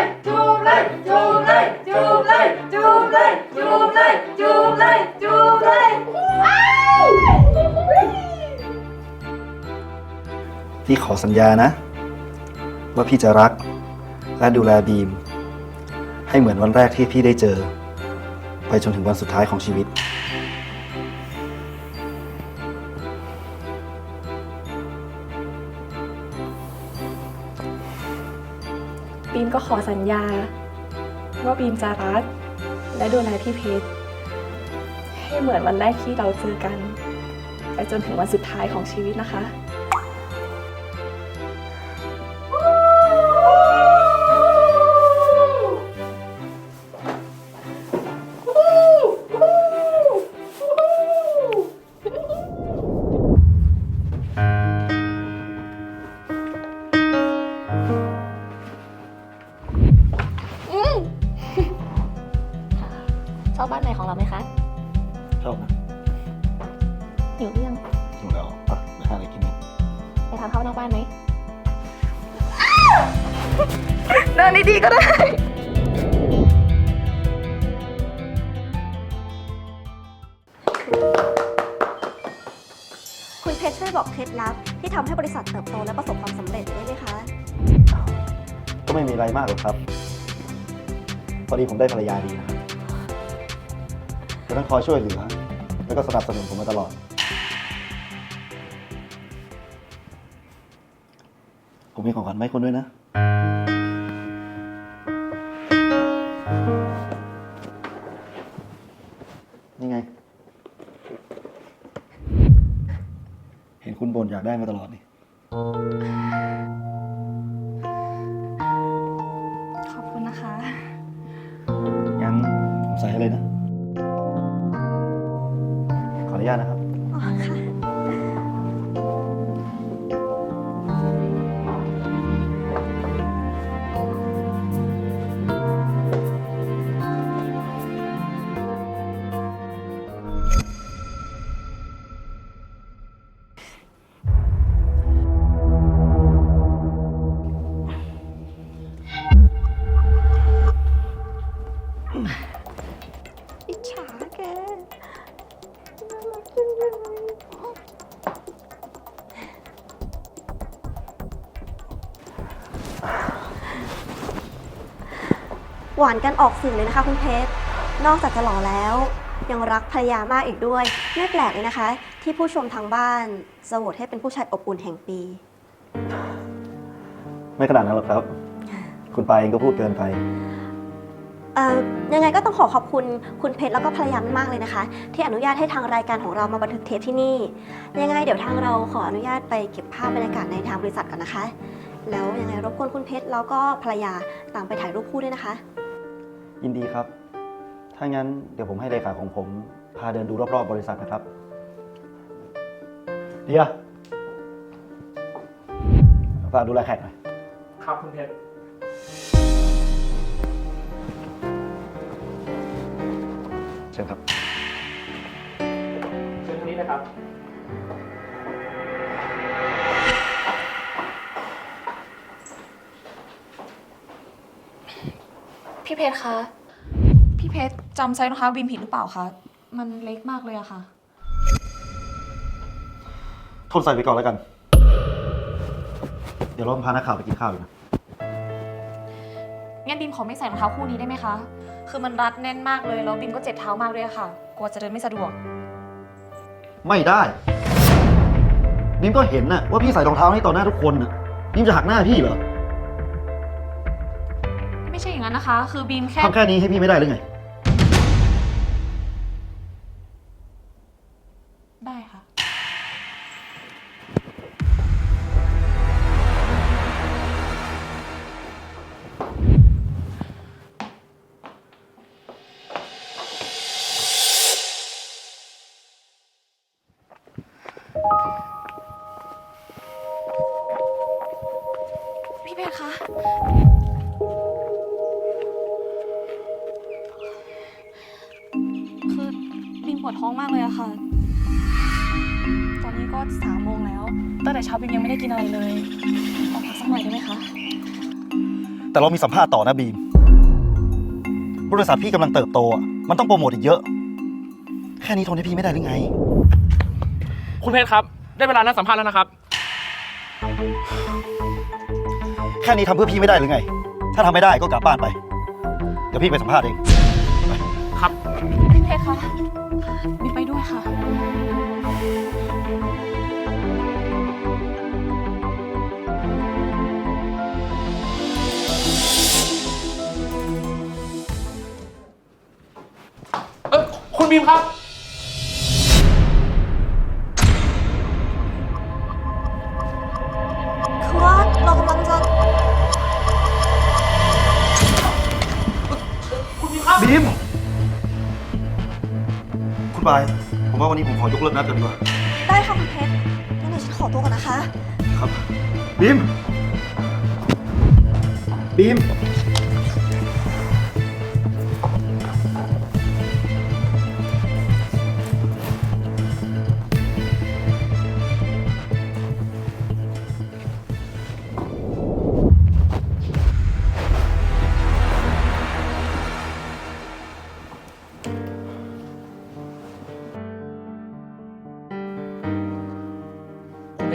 เลยจูบเลยจูบเลยจูบเลยจูบเลยจูบเลยจูบเลยจูบเลยพี่ขอสัญญานะ ว่าพี่จะรัก และดูแลบีม ให้เหมือนวันแรกที่พี่ได้เจอ ไปจนถึงวันสุดท้ายของชีวิต บีมก็ขอสัญญา ว่าบีมจะรักและดูแลพี่เพชรให้เหมือนวันแรกที่เราเจอกัน ไปจนถึงวันสุดท้ายของชีวิตนะคะ ความสำเร็จได้ไหมคะ ก็ไม่มีอะไรมากหรอกครับ พอดีผมได้ภรรยาดีนะครับจะต้องคอยช่วยเหลือ แล้วก็สนับสนุนผมมาตลอด ผมมีของขวัญมาให้คุณด้วยนะ นี่ไง เห็นคุณบ่นอยากได้มาตลอดนี่ ขอบคุณนะคะ งั้นผมใส่ให้เลยนะ ขออนุญาตนะครับานกันออกสื่อเลยนะคะคุณเพชร นอกจากจะหล่อแล้ว ยังรักภรรยามากอีกด้วย ไม่แปลกเลยนะคะ ที่ผู้ชมทางบ้านจะโหวตให้เป็นผู้ชายอบอุ่นแห่งปี ไม่ขนาดนั้นหรอกครับ คุณปายเองก็พูดเกินไป เอ่อยังไงก็ต้องขอขอบคุณคุณเพชรแล้วก็ภรรยามากๆเลยนะคะ ที่อนุญาตให้ทางรายการของเรามาบันทึกเทปที่นี่ ยังไงเดี๋ยวทางเราขออนุญาตไปเก็บภาพบรรยากาศในทางบริษัทก่อนนะคะ แล้วยังไงรบกวนคุณเพชรแล้วก็ภรรยาตามไปถ่ายรูปคู่ด้วยนะคะ ยินดีครับ ถ้างั้นเดี๋ยวผมให้เลขาของผม พาเดินดูรอบๆบริษัทนะครับ เดียฝากดูแลแขกหน่อย ครับคุณเพชร เชิญครับ เชิญทางนี้นะครับ เพชรคะ พี่เพชรจำไซส์รองเท้าบีมผิดหรือเปล่าคะ มันเล็กมากเลยอะค่ะ ทนใส่ไปก่อนแล้วกัน เดี๋ยวเราพานักข่าวไปกินข้าวอีกนะ งั้นบีมขอไม่ใส่รองเท้าคู่นี้ได้ไหมคะ คือมันรัดแน่นมากเลย แล้วบีมก็เจ็บเท้ามากด้วยอะค่ะ กลัวจะเดินไม่สะดวก ไม่ได้บีมก็เห็นน่ะว่าพี่ใส่รองเท้าให้ต่อหน้าทุกคนน่ะบีมจะหักหน้าพี่เหรอไม่ใช่อย่าง นั้นนะคะ คือบีมแค่ ทำแค่นี้ให้พี่ไม่ได้หรือไง ได้ค่ะ บิมปวดท้องมากเลยอะค่ะ ตอนนี้ก็สามโมงแล้ว ตั้งแต่เช้าบิมยังไม่ได้กินอะไรเลยขอพักสักหน่อยได้ไหมคะ แต่เรามีสัมภาษณ์ต่อนะบีม บริษัทพี่กำลังเติบโตอะมันต้องโปรโมทอีกเยอะ แค่นี้ทนให้พี่ไม่ได้หรือไง คุณเพชรครับ ได้เวลานัดสัมภาษณ์แล้วนะครับ แค่นี้ทำเพื่อพี่ไม่ได้หรือไง ถ้าทำไม่ได้ก็กลับบ้านไป เดี๋ยวพี่ไปสัมภาษณ์เองครับพี่เพชร คะบีไปด้วยค่ะ เออคุณบีมครับ บาย ผมว่าวันนี้ผมขอยกเลิกนัดกันดีกว่า ได้ค่ะคุณเพชรงั้นเดี๋ยวฉันขอตัวก่อนนะคะ ครับ บีม บีม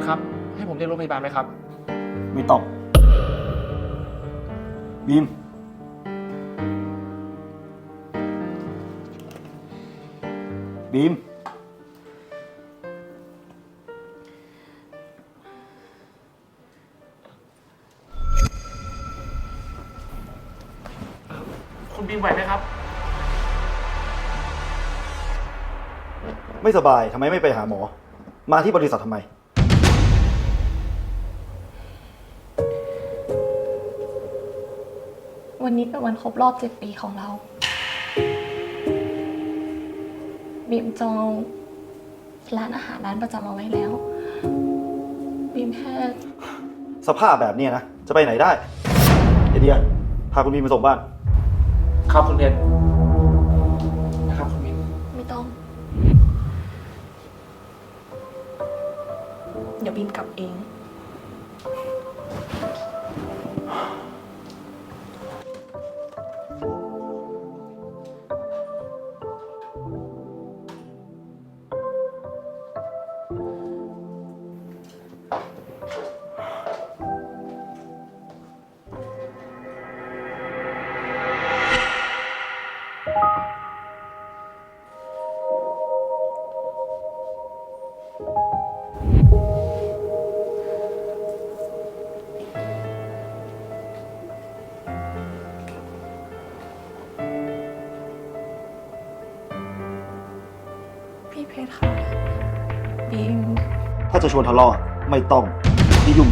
คุณเพชรครับ ให้ผมเรียกรถพยาบาลไหมครับ ไม่ต้องบีม บีม คุณบีมไหวไหมครับ ไม่สบายทำไมไม่ไปหาหมอ มาที่บริษัททำไม วันนี้เป็นวันครบรอบเจ็ดปีของเรา บีมจองร้านอาหารร้านประจำเอาไว้แล้ว บีมแค่สภาพแบบเนี้ยนะ จะไปไหนได้ไอเดียพาคุณบีมมาส่งบ้าน ครับคุณเพชรนะครับคุณบีมไม่ต้อง เดี๋ยวบีมกลับเอง จะชวนทะเลาะไม่ต้องพี่ยุ่ง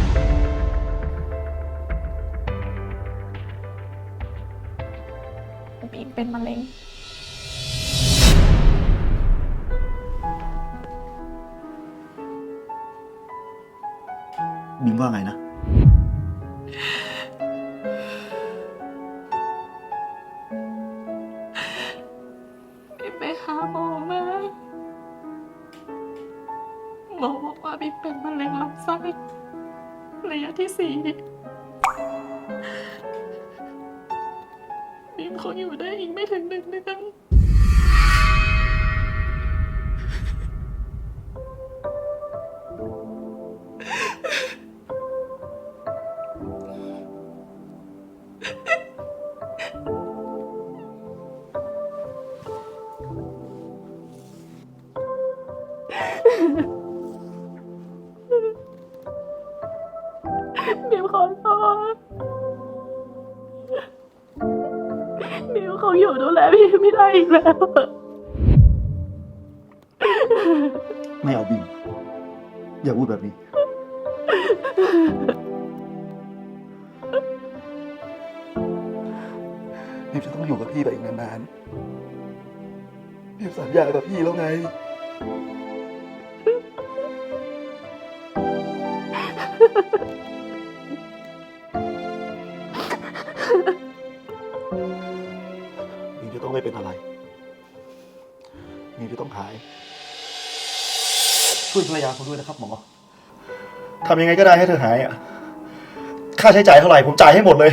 บีมเป็นมะเร็งบีมว่าไงนะ บีมคงอยู่ได้อีกไม่ถึงหนึ่งเดือนบิวขอโทษ บิวคงอยู่ดูแลพี่ไม่ได้อีกแล้ว ไม่เอาบีมอย่าพูดแบบนี้บีมจะต้องอยู่กับพี่ไปอีกนานๆบีมสัญญากับพี่แล้วไงบีมจ ไม่เป็นอะไร มีจะต้องหาย ช่วยภรรยาผมด้วยนะครับหมอทำยังไงก็ได้ให้เธอหายอะ ค่าใช้จ่ายเท่าไหร่ผมจ่ายให้หมดเลย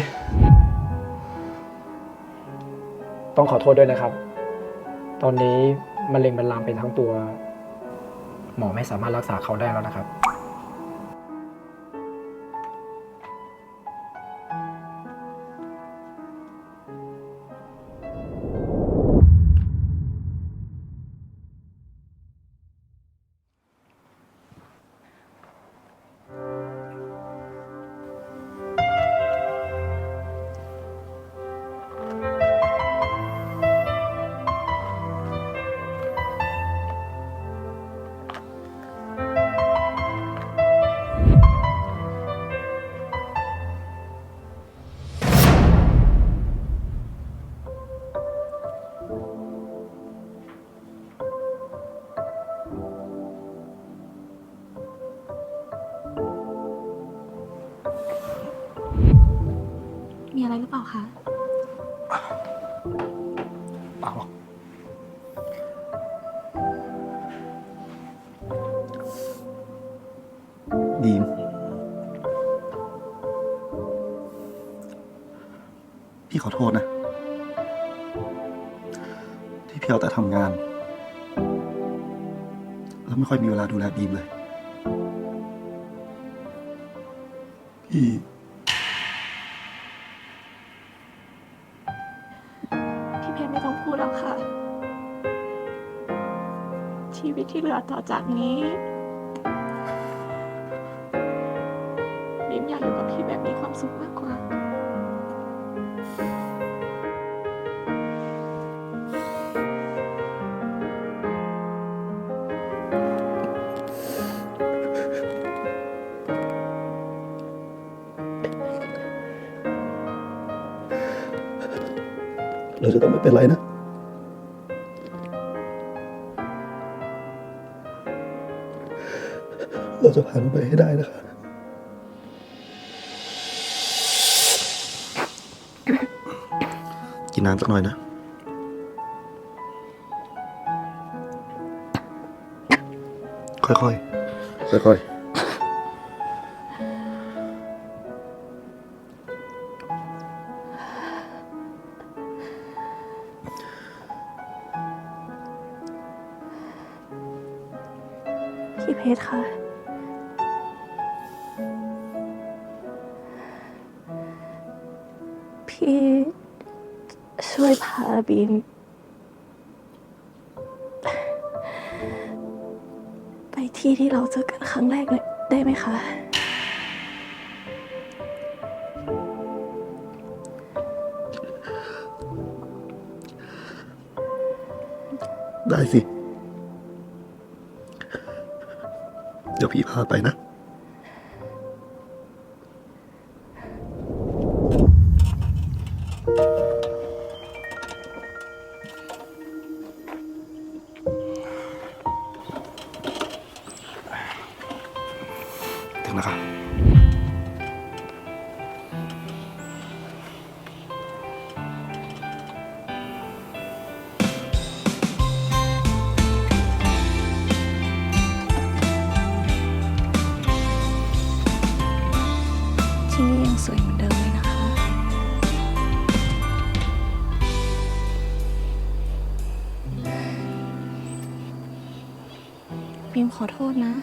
ต้องขอโทษด้วยนะครับ ตอนนี้มะเร็งมันลามไปทั้งตัว หมอไม่สามารถรักษาเขาได้แล้วนะครับ หรือเปล่าคะ เปล่าหรอกบีมพี่ขอโทษนะ ที่พี่เอาแต่ทำงาน แล้วไม่ค่อยมีเวลาดูแลบีมเลยพี่พี่ ที่เหลือต่อจากนี้บิมอยากอยู่กับพี่แบบมีความสุขมากกว่าเราจะต้องไม่เป็นไรนะ เราจะผ่านมันไปให้ได้นะคะกินน้ำสักหน่อยนะ ค่อยๆ ค่อยๆพี่เพชรค่ะ ช่วยพาบีม ไปที่ที่เราเจอกันครั้งแรกเลยได้ไหมคะ ได้สิ เดี๋ยวพี่พาไปนะ ขอโทษนะ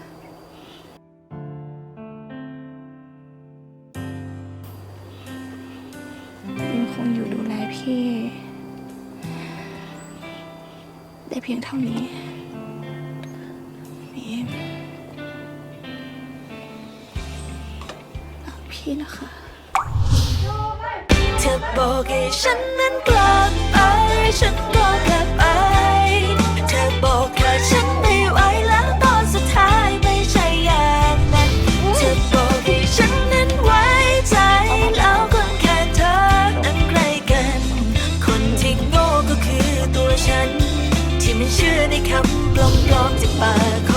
บีมคงอยู่ดูแลพี่ ได้เพียงเท่านี้บีมรักพี่นะคะ เธอบอกให้ฉันนั้นกลับไป ฉันก็กลับไป ที่มันเชื่อในคำปลอมๆจากปาก